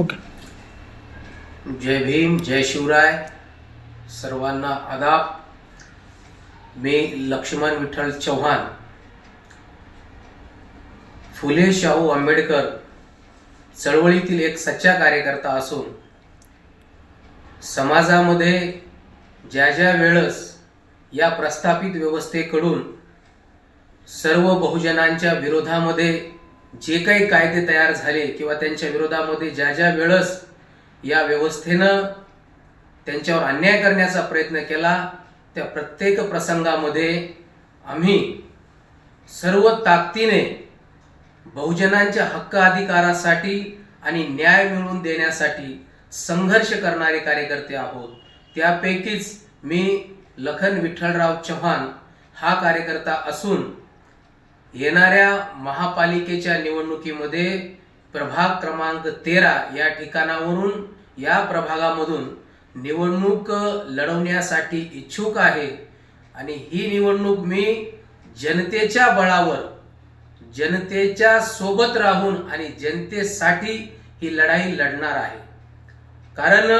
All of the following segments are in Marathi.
ओके. जय भीम जय शिवराय. सर्वांना आदाब. मी लक्ष्मण विठ्ठल चव्हाण. फुले शाहू आंबेडकर चळवळीतील एक सच्चा कार्यकर्ता असून समाजामध्ये ज्या ज्या वेळेस या प्रस्थापित व्यवस्थेकडून सर्व बहुजनांच्या विरोधामध्ये जे काही कायदे तयार झाले किंवा त्यांच्या विरोधामध्ये ज्या ज्या वेळेस या व्यवस्थेनं त्यांच्यावर अन्याय करण्याचा प्रयत्न केला त्या प्रत्येक प्रसंगामध्ये आम्ही सर्व ताकदीने बहुजनांच्या हक्क अधिकारासाठी आणि न्याय मिळवून देण्यासाठी संघर्ष करणारे कार्यकर्ते आहोत. त्यापैकीच मी लखन विठ्ठलराव चव्हाण हा कार्यकर्ता असून येणाऱ्या महापालिकेच्या निवडणुकीमध्ये प्रभाग क्रमांक तेरा या ठिकाणावरून या प्रभागामधून निवडणूक लढवण्यासाठी इच्छुक आहे. आणि ही निवडणूक मी जनतेच्या बळावर जनतेच्या सोबत राहून आणि जनतेसाठी ही लढाई लढणार आहे. कारण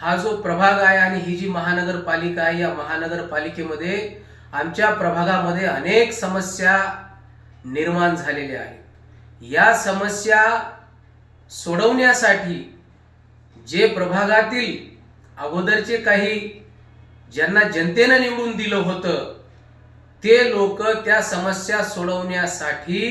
हा जो प्रभाग आहे आणि ही जी महानगरपालिका आहे या महानगरपालिकेमध्ये आमच्या प्रभागामध्ये अनेक समस्या निर्माण झालेल्या आहेत. या समस्या सोडवण्यासाठी जे प्रभागातील अगोदरचे काही ज्यांना जनतेनं निवडून दिलं होतं ते लोक त्या समस्या सोडवण्यासाठी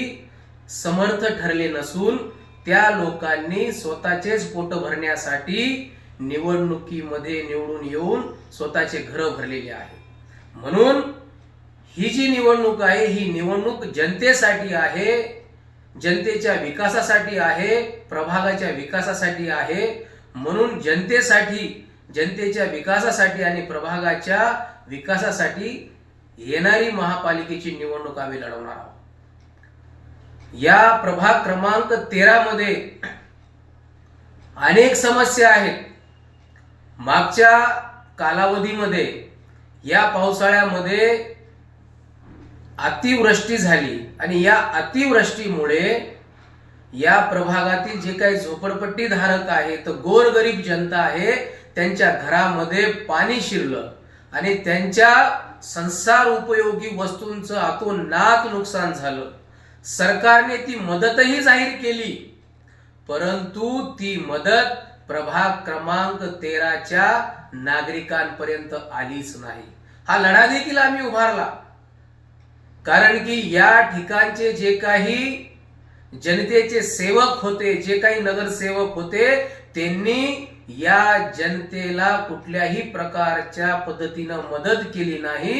समर्थ ठरले नसून त्या लोकांनी स्वतःचेच पोट भरण्यासाठी निवडणुकीमध्ये निवडून येऊन स्वतःचे घर भरलेले आहे म्हणून ही जी निवडणूक आहे ही निवडणूक जनतेसाठी आहे जनतेच्या विकासासाठी आहे प्रभागाच्या विकासासाठी आहे. म्हणून जनतेसाठी जनतेच्या विकासासाठी आणि प्रभागाच्या विकासासाठी येणारी महापालिकेची निवडणूक आम्ही लढवणार आहोत. या प्रभाग क्रमांक तेरा मध्ये अनेक समस्या आहेत. मागच्या कालावधीमध्ये या पावसाळ्यामध्ये अतिवृष्टी झाली आणि या अतिवृष्टीमुळे या प्रभागातील जे काही झोपडपट्टी धारक तर गोरगरीब जनता आहे त्यांच्या घरामध्ये पाणी शिरलं आणि त्यांच्या संसार उपयोगी वस्तूंचं अतोनात नुकसान झालं. सरकारने ती मदतही जाहीर केली परंतु ती मदत प्रभाग क्रमांक तेराच्या नागरिकांपर्यंत आलीच नाही. हा लढा देखील आम्ही उभारला. कारण की या ठिकाणचे जे काही जनतेचे सेवक होते जे काही नगरसेवक होते त्यांनी या जनतेला कुठल्याही प्रकारच्या पद्धतीनं मदत केली नाही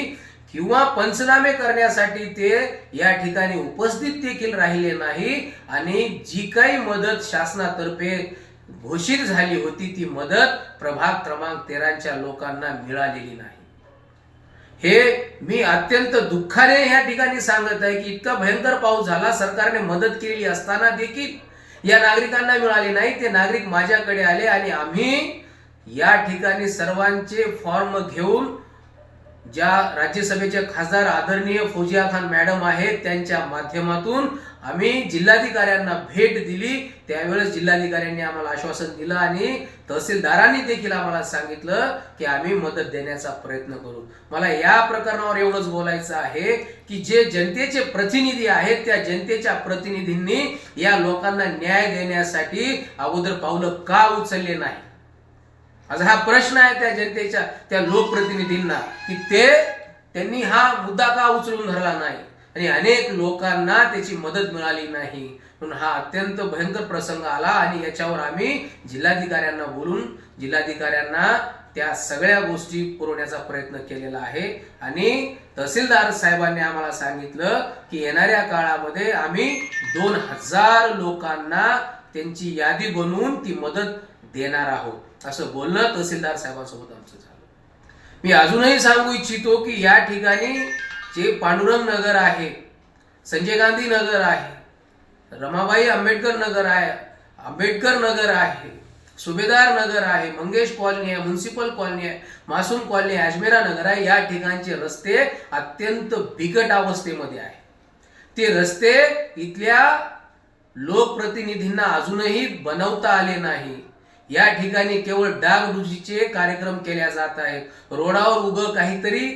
किंवा पंचनामे करण्यासाठी ते या ठिकाणी उपस्थित देखील राहिले नाही. आणि जी काही मदत शासनातर्फे घोषित झाली होती ती मदत प्रभाग क्रमांक तेराच्या लोकांना मिळालेली नाही. हे मी अत्यंत दुःखाने या ठिकाणी सांगत आहे की इतका भयंकर पाऊस झाला सरकारने मदत केली असताना देखील या नागरिकांना मिळाले नाही ते नागरिक माझ्याकडे आले आणि आम्ही या ठिकाणी सर्वांचे फॉर्म घेऊन ज्या राज्यसभेचे खासदार आदरणीय फौजिया खान मॅडम आहेत त्यांच्या माध्यमातून आम्ही जिल्हाधिकाऱ्यांना भेट दिली. त्यावेळेस जिल्हाधिकाऱ्यांनी आम्हाला आश्वासन दिलं आणि तहसीलदारांनी देखील आम्हाला सांगितलं की आम्ही मदत देण्याचा प्रयत्न करू. मला या प्रकरणावर एवढंच बोलायचं आहे की जे जनतेचे प्रतिनिधी आहेत त्या जनतेच्या प्रतिनिधींनी या लोकांना न्याय देण्यासाठी अगोदर पावलं का उचलले नाही? आज हा प्रश्न आहे त्या जनतेच्या त्या लोकप्रतिनिधींना की ते त्यांनी हा मुद्दा का उचलून धरला नाही? आणि अनेक लोकांना त्याची मदत मिळाली नाही. म्हणून हा अत्यंत भयंकर प्रसंग आला आणि याच्यावर आम्ही जिल्हाधिकाऱ्यांना बोलून जिल्हाधिकाऱ्यांना त्या सगळ्या गोष्टी पुरवण्याचा प्रयत्न केलेला आहे. आणि तहसीलदार साहेबांनी आम्हाला सांगितलं की येणाऱ्या काळामध्ये आम्ही दोन हजार लोकांना त्यांची यादी बनवून ती मदत देणार आहोत. असं बोलणं तहसीलदार साहेबांसोबत आमचं झालं. मी अजूनही सांगू इच्छितो की या ठिकाणी जे पांडुरंग नगर आहे संजय गांधी नगर आहे रमाबाई आंबेडकर नगर आहे आंबेडकर नगर आहे सुभेदार नगर आहे मंगेश कॉलनी आहे म्युन्सिपल कॉलनी आहे मासूम कॉलनी आहे अजमेरा नगर आहे या ठिकाणचे रस्ते अत्यंत बिकट अवस्थेमध्ये आहे. ते रस्ते इथल्या लोकप्रतिनिधींना अजूनही बनवता आले नाही. या ठिकाणी केवळ डागडुजीचे कार्यक्रम केल्या जात आहेत रोडावर उभं काहीतरी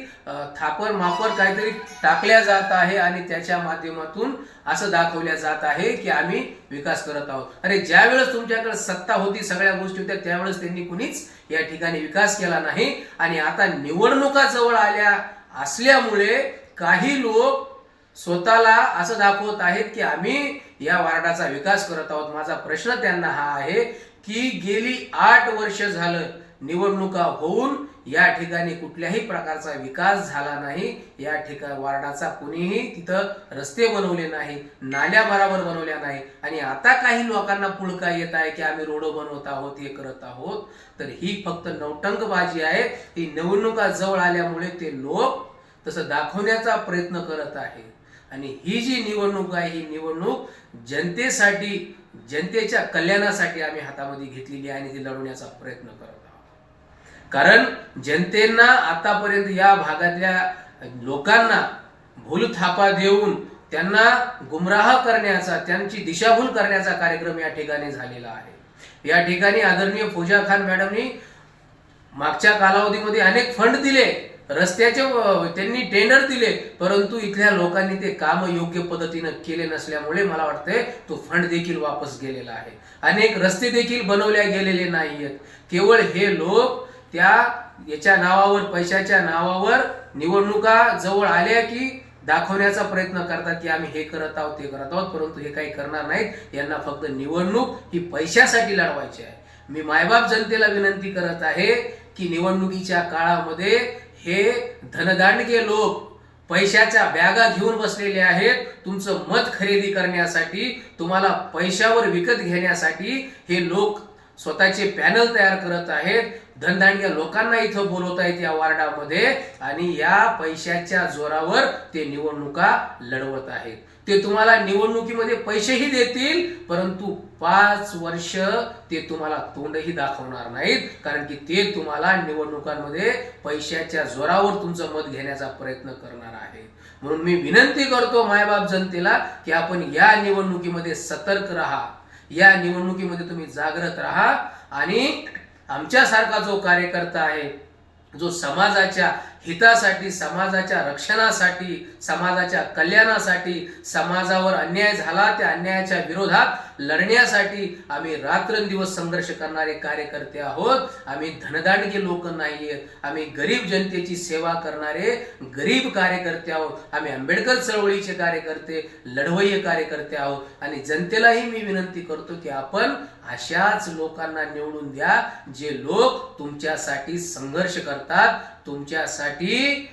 थापर मापर काहीतरी टाकल्या जात आहे आणि त्याच्या माध्यमातून असं दाखवल्या जात आहे की आम्ही विकास करत आहोत. अरे ज्यावेळेस तुमच्याकडे सत्ता होती सगळ्या गोष्टी होत्या त्यावेळेस त्यांनी कुणीच या ठिकाणी विकास केला नाही. आणि आता निवडणुका जवळ आल्या असल्यामुळे काही लोक स्वतःला असं दाखवत आहेत की आम्ही या वार्डाचा विकास करत आहोत. माझा प्रश्न त्यांना हा आहे की गेली आठ वर्ष झालं निवडणुका होऊन या ठिकाणी कुठल्याही प्रकारचा विकास झाला नाही. या ठिकाणी वार्डाचा कुणीही तिथं रस्ते बनवले नाही नाल्या बराबर बनवल्या नाही. आणि आता काही लोकांना पुळका येत आहे की आम्ही रोड बनवत आहोत हे करत आहोत. तर ही फक्त नवटंकबाजी आहे. ही निवडणुका जवळ आल्यामुळे ते लोक तसं दाखवण्याचा प्रयत्न करत आहे आणि ही जी निवडणूक आहे ही निवडणूक जनतेसाठी जनतेच्या कल्याणासाठी आम्ही हातामध्ये घेतलेली आहे आणि ती लढवण्याचा प्रयत्न करत आहोत. कारण जनतेना आतापर्यंत या भागातल्या लोकांना भूल थापा देऊन त्यांना गुमराह करण्याचा त्यांची दिशाभूल करण्याचा कार्यक्रम या ठिकाणी झालेला आहे. या ठिकाणी आदरणीय पूजा खान मॅडमनी मागच्या कालावधीमध्ये अनेक फंड दिले. रस्त्याचे त्यांनी टेंडर दिले परंतु इथल्या लोकांनी ते काम योग्य पद्धतीनं केले नसल्यामुळे मला वाटतंय तो फंड देखील वापस गेलेला आहे. अनेक रस्ते देखील बनवल्या गेलेले नाहीयेत. केवळ हे लोक त्या याच्या नावावर पैशाच्या नावावर निवडणुका जवळ आल्या की दाखवण्याचा प्रयत्न करतात की आम्ही हे करत आहोत ते करत आहोत परंतु हे काही करणार नाहीत. यांना फक्त निवडणूक ही पैशासाठी लढवायची आहे. मी मायबाप जनतेला विनंती करत आहे की निवडणुकीच्या काळामध्ये हे धनदांडगे लोक पैशाच्या बॅगा घेऊन बसलेले आहेत. तुमचं मत खरेदी करण्यासाठी तुम्हाला पैशावर विकत घेण्यासाठी हे लोक स्वतःचे पॅनल तयार करत आहेत. धनदांडग्या लोकांना इथं बोलवत आहेत या वार्डामध्ये आणि या पैशाच्या जोरावर ते निवडणुका लढवत आहेत. ते तुम्हाला निवडणुकीमध्ये पैसेही देतील परंतु पाच वर्ष ते तुम्हाला तोंडही दाखवणार नाहीत कारण की ते तुम्हाला निवडणुकांमध्ये पैशाच्या जोरावर तुमचं मत घेण्याचा प्रयत्न करणार आहेत. म्हणून मी विनंती करतो मायबाप जनतेला की आपण या निवडणुकीमध्ये सतर्क राहा. या निवडणुकीमध्ये तुम्ही जागृत राहा आणि आमच्यासारखा जो कार्यकर्ता आहे जो समाजाच्या हितासाठी समाजाच्या रक्षणासाठी समाजाच्या कल्याणासाठी समाजावर अन्याय झाला त्या अन्यायाच्या विरोधात लढण्यासाठी आम्ही रात्रंदिवस संघर्ष करणारे कार्यकर्ते आहोत. आम्ही धनदांडगी लोक नाहीयेत आम्ही गरीब जनतेची सेवा करणारे गरीब कार्यकर्ते आहोत. आम्ही आंबेडकर चळवळीचे कार्यकर्ते लढवय्य कार्यकर्ते आहोत. आणि जनतेलाही मी विनंती करतो की आपण अशाच लोकांना निवडून द्या जे लोक तुमच्यासाठी संघर्ष करतात तुमच्यासाठी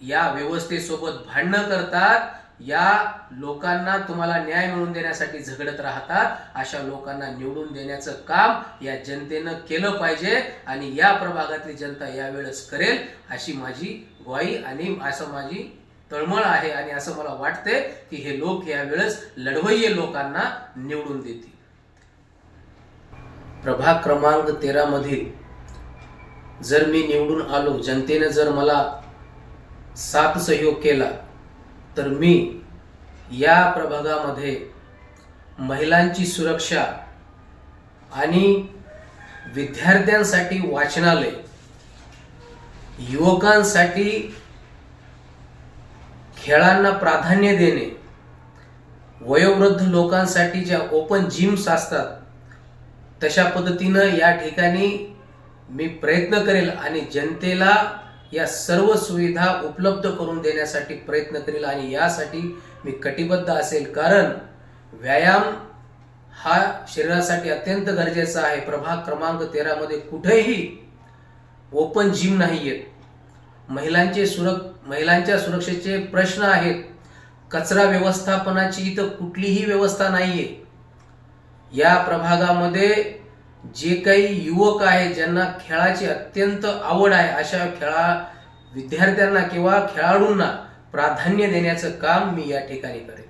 या व्यवस्थेसोबत भांडणं करतात. या लोकांना तुम्हाला न्याय मिळवून देण्यासाठी झगडत राहतात. अशा लोकांना निवडून देण्याचं काम या जनतेनं केलं पाहिजे आणि या प्रभागातली जनता यावेळेस करेल अशी माझी ग्वाही आणि असं माझी तळमळ आहे आणि असं मला वाटतंय की हे लोक यावेळेस लढवय्ये लोकांना निवडून देतील. प्रभाग क्रमांक तेरा मधील जर मी निवडून आलो जनतेने जर मला साथ सहयोग केला तर मी या प्रभागामध्ये महिलांची सुरक्षा आणि विद्यार्थ्यांसाठी वाचनालय युवकांसाठी खेळांना प्राधान्य देणे वयोवृद्ध लोकांसाठी ज्या ओपन जिम्स असतात तशा पद्धतीनं या ठिकाणी मी प्रयत्न करेल आणि जनतेला या सर्व सुविधा उपलब्ध करून देण्यासाठी प्रयत्न करेल आणि यासाठी मी कटिबद्ध असेल. कारण व्यायाम हा शरीरासाठी अत्यंत गरजेचा आहे. प्रभाग क्रमांक तेरामध्ये कुठेही ओपन जिम नाही आहेत महिलांचे सुरक महिलांच्या सुरक्षेचे प्रश्न आहेत. कचरा व्यवस्थापनाची इथं कुठलीही व्यवस्था नाही आहे या प्रभागामध्ये जे काही युवक आहे ज्यांना खेळाची अत्यंत आवड आहे अशा खेळा विद्यार्थ्यांना किंवा खेळाडूंना प्राधान्य देण्याचं काम मी या ठिकाणी करेन.